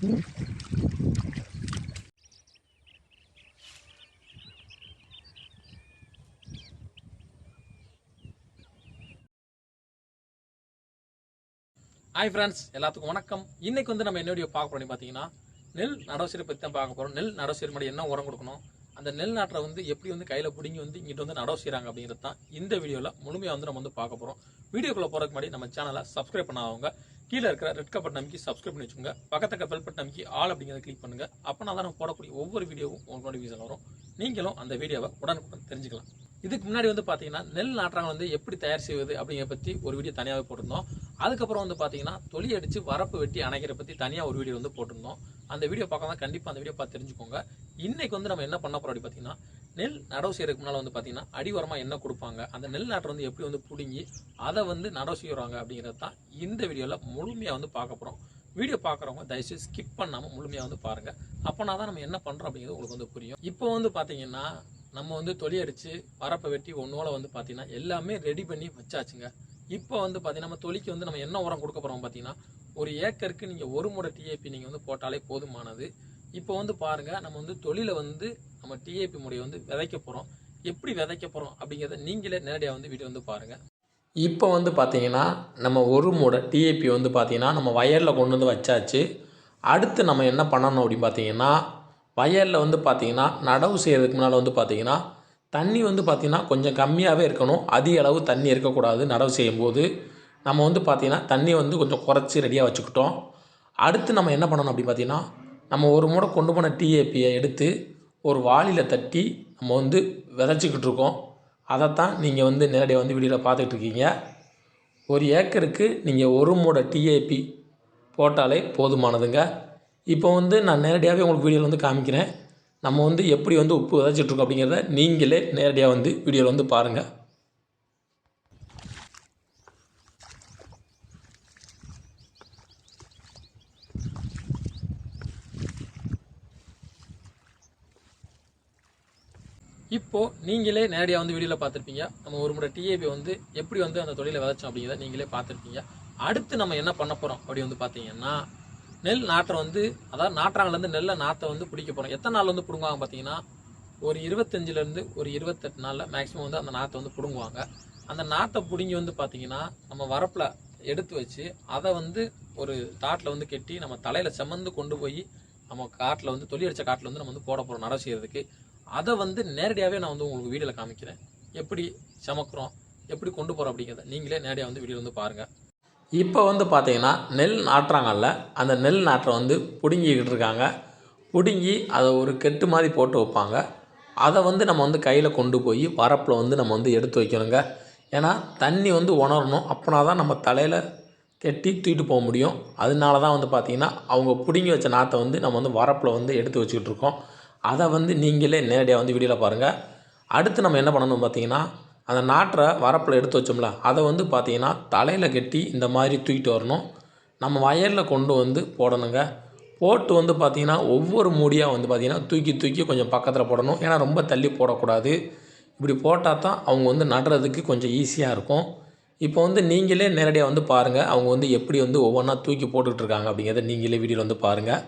Hi friends எல்லாத்துக்கும் வணக்கம். இன்னைக்கு வந்து நம்ம என்ன வீடியோ பார்க்க போறோம் பார்த்தீங்கன்னா நெல் நடவுசீரை பற்றி தான் பார்க்க போகிறோம் நெல் நடவுசீர் மாதிரி என்ன உரம் கொடுக்கணும்? அந்த நெல் நாட்டை வந்து எப்படி வந்து கையில் பிடிங்கி வந்து இங்கிட்ட வந்து நடவு செய்கிறாங்க அப்படிங்கிறது தான் இந்த வீடியோவில் முழுமையாக வந்து நம்ம வந்து பார்க்க போகிறோம் வீடியோக்குள்ளே போகிறதுக்கு முன்னாடி நம்ம சேனலை சப்ஸ்கிரைப் பண்ணாதவங்க கீழே இருக்கிற ரெட் கப்பட் நம்பிக்கை சப்ஸ்கிரைப் பண்ணி வச்சுங்க பக்கத்துக்கு பெல் பட்டன் நம்பிக்கை ஆல் அப்படிங்கிறத கிளிக் பண்ணுங்க. அப்போ தான் நம்ம போடக்கூடிய ஒவ்வொரு வீடியோவும் உங்களுக்கு நோட்டிஃபிகேஷன் வரும். நீங்களும் அந்த வீடியோவை உடனுக்குடன் தெரிஞ்சுக்கலாம். இதுக்கு முன்னாடி வந்து பார்த்தீங்கன்னா நெல் நாற்றாங்க வந்து எப்படி தயார் செய்வது அப்படிங்கிறத பற்றி ஒரு வீடியோ தனியாகவே போட்டிருந்தோம். அதுக்கப்புறம் வந்து பார்த்தீங்கன்னா தொலி அடித்து வரப்பு வெட்டி அணைக்கிற பற்றி தனியாக ஒரு வீடியோ வந்து போட்டிருந்தோம். அந்த வீடியோ பார்க்கலாம் கண்டிப்பாக அந்த வீடியோ பார்த்து தெரிஞ்சுக்கோங்க. இன்னைக்கு வந்து நம்ம என்ன பண்ண போகிறோம் அப்படி பார்த்தீங்கன்னா நெல் நடவு செய்யறதுக்கு முன்னால் வந்து பார்த்தீங்கன்னா அடிவரமாக என்ன கொடுப்பாங்க. அந்த நெல் நாட்டை வந்து எப்படி வந்து பிடுங்கி அதை வந்து நடவு செய்கிறாங்க அப்படிங்கிறது தான் இந்த வீடியோவில் முழுமையாக வந்து பார்க்க போகிறோம் வீடியோ பார்க்குறவங்க தயவுசெய்து ஸ்கிப் பண்ணாமல் முழுமையாக வந்து பாருங்கள் அப்போனா தான் நம்ம என்ன பண்ணுறோம் அப்படிங்கிறது உங்களுக்கு வந்து புரியும். இப்போ வந்து பார்த்தீங்கன்னா நம்ம வந்து தொலி அடித்து வரப்பை வெட்டி ஒன்றோல வந்து பார்த்தீங்கன்னா எல்லாமே ரெடி பண்ணி வச்சாச்சுங்க. இப்போ வந்து பார்த்தீங்கன்னா நம்ம தொலிக்கு வந்து நம்ம என்ன உரம் கொடுக்க போகிறோம் பார்த்தீங்கன்னா ஒரு ஏக்கருக்கு நீங்கள் ஒரு முறை டிஏபி நீங்கள் வந்து போட்டாலே போதுமானது. இப்போ வந்து பாருங்கள் நம்ம வந்து தொழிலை வந்து நம்ம டிஏபி முறையை வந்து விதைக்க போகிறோம் எப்படி விதைக்க போகிறோம் அப்படிங்கிறத நீங்களே நேரடியாக வந்து வீடியோ வந்து பாருங்கள் இப்போ வந்து பார்த்தீங்கன்னா நம்ம ஒரு மூடை டிஏபி வந்து பார்த்தீங்கன்னா நம்ம வயலில் கொண்டு வந்து வச்சாச்சு. அடுத்து நம்ம என்ன பண்ணணும் அப்படின்னு பார்த்தீங்கன்னா வயலில் வந்து பார்த்திங்கன்னா நடவு செய்கிறதுக்கு முன்னால் வந்து பார்த்தீங்கன்னா தண்ணி வந்து பார்த்திங்கன்னா கொஞ்சம் கம்மியாகவே இருக்கணும். அதிக அளவு தண்ணி இருக்கக்கூடாது நடவு செய்யும்போது. நம்ம வந்து பார்த்திங்கன்னா தண்ணி வந்து கொஞ்சம் குறைச்சி ரெடியாக வச்சுக்கிட்டோம். அடுத்து நம்ம என்ன பண்ணணும் அப்படின்னு பார்த்தீங்கன்னா நம்ம ஒரு மூடை கொண்டு போன டிஏபியை எடுத்து ஒரு வாளியில் தட்டி நம்ம வந்து விதைச்சிக்கிட்டு இருக்கோம். அதைத்தான் நீங்கள் வந்து நேரடியாக வந்து வீடியோவில் பார்த்துக்கிட்டு இருக்கீங்க. ஒரு ஏக்கருக்கு நீங்கள் ஒரு மூடை டிஏபி போட்டாலே போதுமானதுங்க. இப்போ வந்து நான் நேரடியாகவே உங்களுக்கு வீடியோவில் வந்து காமிக்கிறேன். நம்ம வந்து எப்படி வந்து உப்பு விதைச்சிட்ருக்கோம் அப்படிங்கிறத நீங்களே நேரடியாக வந்து வீடியோவில் வந்து பாருங்கள் இப்போது நீங்களே நேரடியாக வந்து வீடியோவில் பார்த்துருப்பீங்க. நம்ம ஒரு முறை டிஏபி வந்து எப்படி வந்து அந்த தொழிலை விதைச்சோம் அப்படிங்கிறத நீங்களே பார்த்துருப்பீங்க. அடுத்து நம்ம என்ன பண்ண போகிறோம் அப்படி வந்து பார்த்தீங்கன்னா நெல் நாற்றை வந்து அதாவது நாற்றாங்கலேருந்து நெல்லை நாற்றை வந்து பிடிக்க போகிறோம் எத்தனை நாள் வந்து பிடுங்குவாங்க பார்த்தீங்கன்னா ஒரு இருபத்தஞ்சிலேருந்து ஒரு இருபத்தெட்டு நாளில் மேக்ஸிமம் வந்து அந்த நாற்றை வந்து பிடுங்குவாங்க. அந்த நாற்றை பிடுங்கி வந்து பார்த்தீங்கன்னா நம்ம வரப்பில் எடுத்து வச்சு அதை வந்து ஒரு தாட்டில் வந்து கெட்டி நம்ம தலையில் செமந்து கொண்டு போய் நம்ம காட்டில் வந்து தொழில் அடித்த காட்டில் வந்து நம்ம வந்து போட போகிறோம் நட செய்கிறதுக்கு அதை வந்து நேரடியாகவே நான் வந்து உங்களுக்கு வீடியோவில் காமிக்கிறேன். எப்படி சமக்கிறோம் எப்படி கொண்டு போகிறோம் அப்படிங்கிறத நீங்களே நேரடியாக வந்து வீடியோ வந்து பாருங்கள் இப்போ வந்து பார்த்தீங்கன்னா நெல் நாட்டுறாங்கல்ல அந்த நெல் நாட்டை வந்து பிடுங்கிக்கிட்டு இருக்காங்க. பிடுங்கி அதை ஒரு கெட்டு மாதிரி போட்டு வைப்பாங்க. அதை வந்து நம்ம வந்து கையில் கொண்டு போய் வரப்பில் வந்து நம்ம வந்து எடுத்து வைக்கணுங்க. ஏன்னா தண்ணி வந்து உணரணும். அப்போனா தான் நம்ம தலையில் கெட்டி தூக்கிட்டு போக முடியும். அதனால தான் வந்து பார்த்திங்கன்னா அவங்க பிடுங்கி வச்ச நாற்றை வந்து நம்ம வந்து வரப்பில் வந்து எடுத்து வச்சுக்கிட்டு இருக்கோம். அதை வந்து நீங்களே நேரடியாக வந்து வீடியோவில் பாருங்கள் அடுத்து நம்ம என்ன பண்ணணும் பார்த்தீங்கன்னா அந்த நாற்றை வரப்பில் எடுத்து வச்சோம்ல அதை வந்து பார்த்தீங்கன்னா தலையில் கட்டி இந்த மாதிரி தூக்கிட்டு வரணும். நம்ம வயலில் கொண்டு வந்து போடணுங்க. போட்டு வந்து பார்த்திங்கன்னா ஒவ்வொரு மூடியாக வந்து பார்த்திங்கன்னா தூக்கி தூக்கி கொஞ்சம் பக்கத்தில் போடணும். ஏன்னா ரொம்ப தள்ளி போடக்கூடாது. இப்படி போட்டால் தான் அவங்க வந்து நடுறதுக்கு கொஞ்சம் ஈஸியாக இருக்கும். இப்போ வந்து நீங்களே நேரடியாக வந்து பாருங்கள் அவங்க வந்து எப்படி வந்து ஒவ்வொன்றா தூக்கி போட்டுக்கிட்டு இருக்காங்க அப்படிங்கிறத நீங்களே வீடியோவில் வந்து பாருங்கள்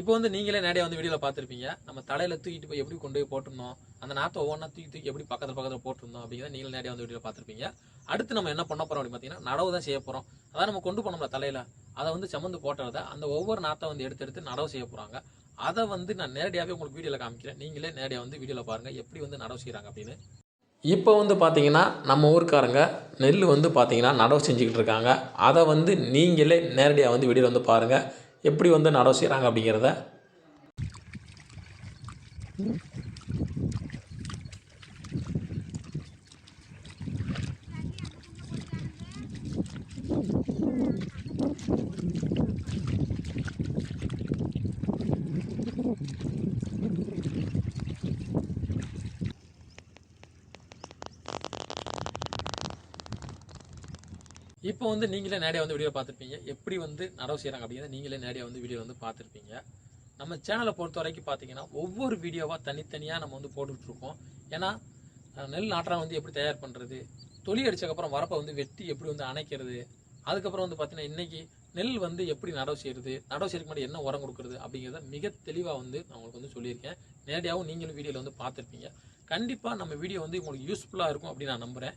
இப்போ வந்து நீங்களே நேரடியாக வந்து வீடியோவில் பார்த்துருப்பீங்க. நம்ம தலையில் தூக்கிட்டு போய் எப்படி கொண்டு போய் போட்டிருந்தோம் அந்த நாற்றை ஒவ்வொன்றா தூக்கி தூக்கி எப்படி பக்கத்தில் பக்கத்தில் போட்டிருந்தோம் அப்படிங்கிறத நீங்களே நேரடியாக வந்து வீடியோவில் பார்த்துருப்பீங்க. அடுத்து நம்ம என்ன பண்ண போகிறோம் அப்படின்னு பார்த்தீங்கன்னா நடவு தான் செய்ய போகிறோம் அதான் நம்ம கொண்டு போனோம்ல தலையில் அதை வந்து சமந்து போட்டுறத அந்த ஒவ்வொரு நாற்றை வந்து எடுத்து எடுத்து நடவு செய்ய போகிறாங்க அதை வந்து நான் நேரடியாகவே உங்களுக்கு வீடியோவில் காமிக்கிறேன். நீங்களே நேரடியாக வந்து வீடியோவில் பாருங்கள் எப்படி வந்து நடவு செய்கிறாங்க அப்படின்னு. இப்போ வந்து பார்த்தீங்கன்னா நம்ம ஊருக்காரங்க நெல் வந்து பார்த்தீங்கன்னா நடவு செஞ்சுக்கிட்டு இருக்காங்க. அதை வந்து நீங்களே நேரடியாக வந்து வீடியோவில் வந்து பாருங்கள் எப்படி வந்து நடவு செய்கிறாங்க அப்படிங்கிறத இப்போ வந்து நீங்களே நேரடியாக வந்து வீடியோ பார்த்துருப்பீங்க. எப்படி வந்து நடவு செய்கிறாங்க அப்படிங்கிறத நீங்களே நேரடியாக வந்து வீடியோ வந்து பார்த்துருப்பீங்க. நம்ம சேனலை பொறுத்த வரைக்கும் பார்த்தீங்கன்னா ஒவ்வொரு வீடியோவாக தனித்தனியாக நம்ம வந்து போட்டுட்ருக்கோம். ஏன்னா நெல் நாற்றம் வந்து எப்படி தயார் பண்ணுறது தொலி அடித்ததுக்கப்புறம் வரப்பை வந்து வெட்டி எப்படி வந்து அணைக்கிறது அதுக்கப்புறம் வந்து பார்த்தீங்கன்னா இன்னைக்கு நெல் வந்து எப்படி நடவு செய்கிறது நடவு செய்யறதுக்கு முன்னாடி என்ன உரம் கொடுக்குறது அப்படிங்கிறத மிக தெளிவாக வந்து நான் உங்களுக்கு வந்து சொல்லியிருக்கேன். நேரடியாகவும் நீங்களும் வீடியோவில் வந்து பார்த்துருப்பீங்க. கண்டிப்பாக நம்ம வீடியோ வந்து உங்களுக்கு யூஸ்ஃபுல்லாக இருக்கும் அப்படின்னு நான் நம்புகிறேன்